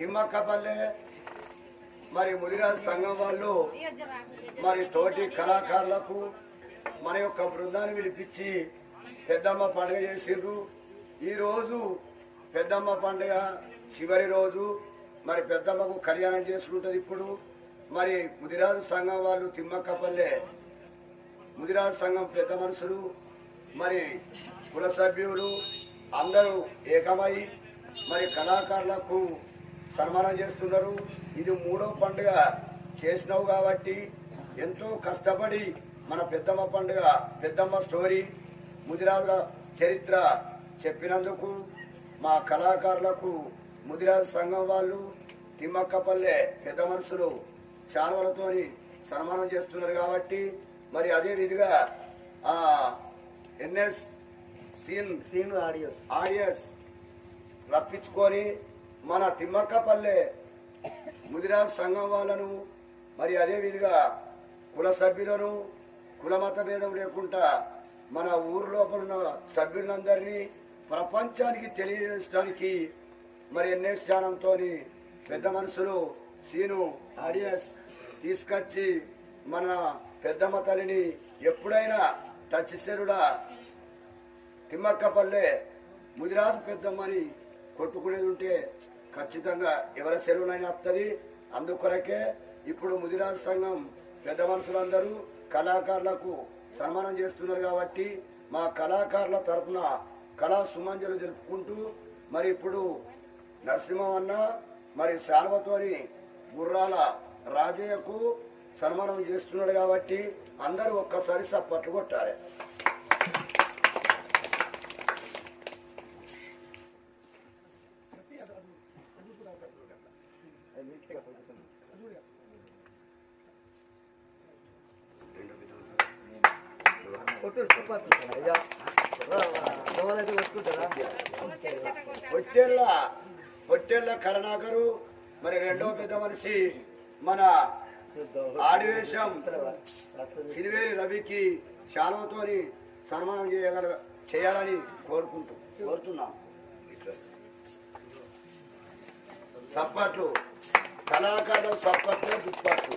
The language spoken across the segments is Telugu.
తిమ్మక్కపల్లె మరి ముదిరాజ్ సంఘం వాళ్ళు మరి తోటి కళాకారులకు మన యొక్క బృందాన్ని పిలిపించి పెద్దమ్మ పండుగ చేసిండ్రు. ఈరోజు పెద్దమ్మ పండుగ చివరి రోజు. మరి పెద్దమ్మకు కళ్యాణం చేసుకుంటుంది ఇప్పుడు. మరి ముదిరాజు సంఘం వాళ్ళు తిమ్మక్కపల్లె ముదిరాజు సంఘం పెద్ద మనుషులు. మరి కుల సభ్యులు అందరూ ఏకమై మరి కళాకారులకు సన్మానం చేస్తున్నారు. ఇది మూడో పండుగ చేసినావు కాబట్టి ఎంతో కష్టపడి మన పెద్దమ్మ పండుగ పెద్దమ్మ స్టోరీ ముదిరాజుల చరిత్ర చెప్పినందుకు మా కళాకారులకు ముదిరాజు సంఘం వాళ్ళు తిమ్మక్కపల్లె పెద్ద మనుషులు శాలువలతోని సన్మానం చేస్తున్నారు కాబట్టి మరి అదే విధిగా ఆ ఎన్ఎస్ సీన్ సీన్ ఆడియోస్. ఆడియస్ రప్పించుకొని మన తిమ్మక్కపల్లె ముదిరాజ్ సంఘం వాళ్ళను మరి అదేవిధంగా కుల సభ్యులను కుల మత భేదం లేకుండా మన ఊరు లోపల ఉన్న సభ్యులందరినీ ప్రపంచానికి తెలియజేయడానికి మరి ఎన్ఏ స్థానంతో పెద్ద మనుషులు సీను ఆడియస్ తీసుకొచ్చి మన పెద్దమ్మ తల్లిని ఎప్పుడైనా టచ్ చెరుడా తిమ్మక్కపల్లె ముదిరాజు పెద్దమ్మని కొట్టుకునేది ఉంటే ఖచ్చితంగా ఎవరి సెలవునైనా వస్తుంది. అందుకొరకే ఇప్పుడు ముదిరాజు సంఘం పెద్ద మనుషులందరూ కళాకారులకు సన్మానం చేస్తున్నారు కాబట్టి మా కళాకారుల తరపున కళా సుమంజలు జరుపుకుంటూ మరి ఇప్పుడు నరసింహన్న మరి శాల్వతోని గుర్రాల రాజయ్యకు సన్మానం చేస్తున్నాడు కాబట్టి అందరూ ఒక్కసారి సప్పట్లు కొట్టాలి. కొట్టు సూపర్ అయ్యా కొట్టుకుంటారా? పొట్టేళ్ళ పొట్టేళ్ళ కరుణాకరు మరి రెండో పెద్ద మనిషి మన ఆడివేశం సిరివేలి రవికి శాలువతోని సన్మానం చేయగల చేయాలని కోరుకుంటూ కోరుతున్నాం. సప్పట్లు కళాకారులు సప్పట్లు దుప్పట్లు.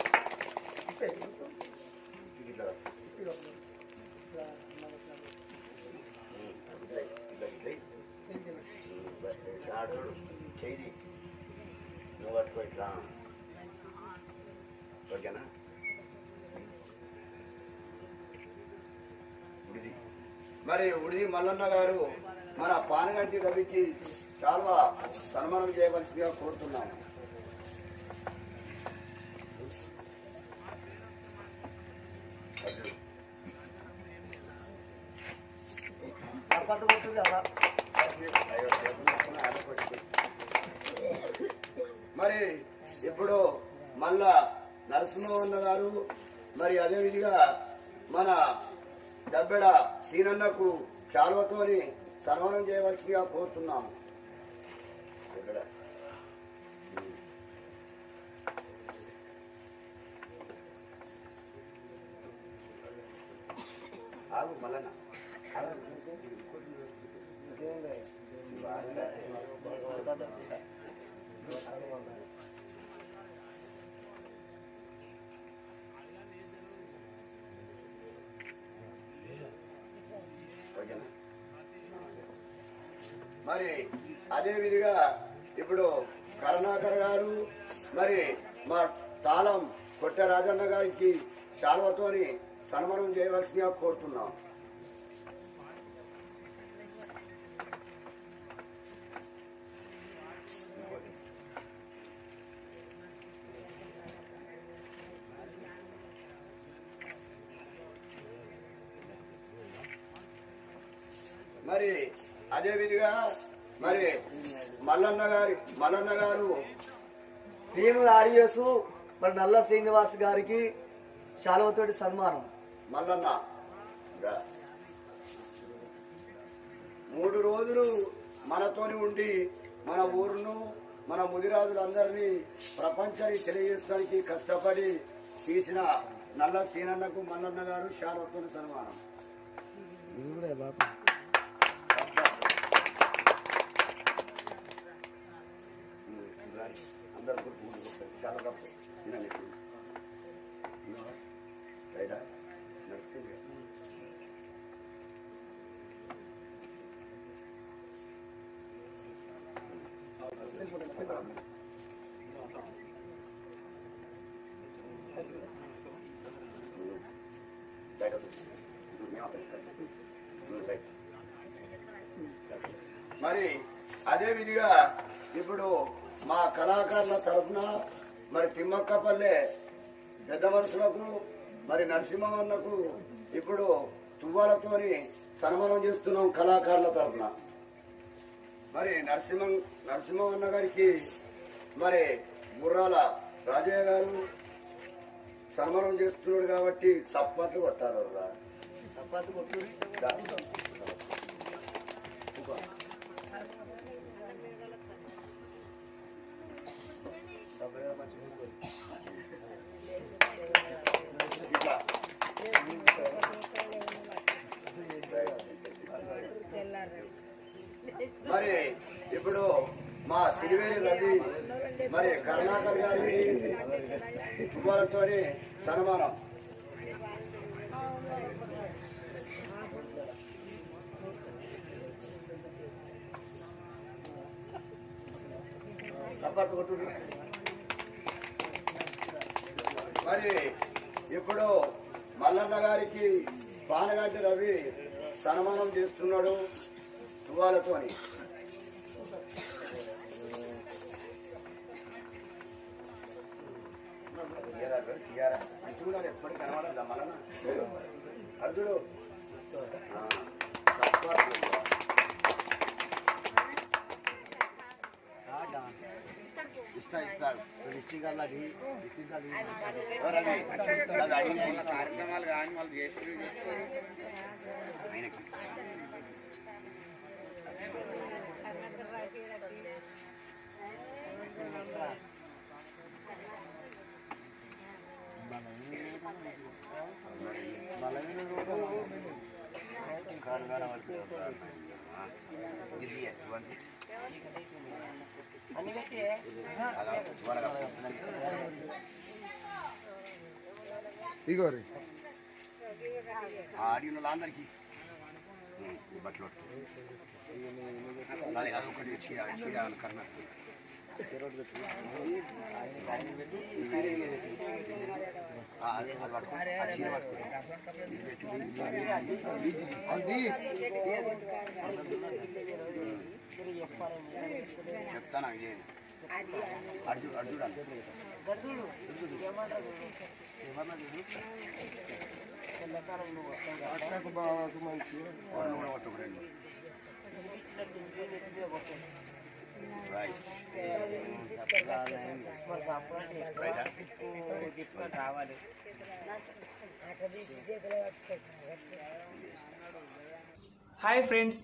ఇట్లా. షాడోడు చేయి నువ్వు పట్టుకో ఇట్లా ఓకేనా ఉడిది మరి ఉడిది మల్లన్న గారు మన పానగంటి రవికి చాలా సన్మానం చేయవలసిందిగా కోరుతున్నాము మరి ఇప్పుడు మళ్ళా నరసింహన్న గారు మరి అదేవిధిగా మన దబ్బెడ సీనన్నకు శాల్వతోని సన్మానం చేయవలసిందిగా కోరుతున్నాము. ఆగు మరి అదే విధిగా ఇప్పుడు కరుణాకర్ గారు మరి మా తాళం కొట్ట రాజన్న గారికి శాల్వతోని సన్మానం చేయవలసిందిగా కోరుతున్నాం. మరి అదే విధిగా మరి మల్లన్న గారి మల్లన్న గారు సీను ఆడియోస్ మరి నల్ల శ్రీనివాస్ గారికి శాలువతోటి సన్మానం మల్లన్న. మూడు రోజులు మనతోని ఉండి మన ఊరును మన ముదిరాజులందరినీ ప్రపంచానికి తెలియజేయడానికి కష్టపడి తీసిన నల్ల సీనన్నకు మల్లన్న గారు శారవతోని సన్మానం రా. కానీ అందరు కూడా పూలు చాలా తప్పు తినండి రైటా నడుస్తుంది. మరి అదే విధిగా ఇప్పుడు మా కళాకారుల తరఫున మరి తిమ్మక్కపల్లె పెద్ద మనుషులకు మరి నరసింహన్నకు ఇప్పుడు తువ్వాలతోని సన్మానం చేస్తున్నాం కళాకారుల తరఫున. మరి నరసింహ నరసింహన్న గారికి మరి గుర్రాల రాజయ్య గారు సన్మానం చేస్తున్నాడు కాబట్టి సప్పట్లు కొట్టారు కొట్టుడు ఇట్లా మరి ఇప్పుడు మా సిరివేరి రవి మరి కరుణాకర్ గారి వాళ్ళతో సన్మానం. మరి ఇప్పుడు మల్లన్న గారికి పానగంటి రవి సన్మానం చేస్తున్నాడు తువాలతోని చూడాలి ఎప్పటికి కనబడద్దా మల్లన్న? అర్జుడు. ఇస్తా ఇస్తా. డిస్టిక్. కార్యక్రమాలు కానీ వాళ్ళు చేసి ఆయనకి ఈ బట్టలు అది అదొకటి చీర చీర కర్ణ ఆ, అది అది చెప్తాను కూడా కొట్టు రెండు రైట్ హాయ్ ఫ్రెండ్స్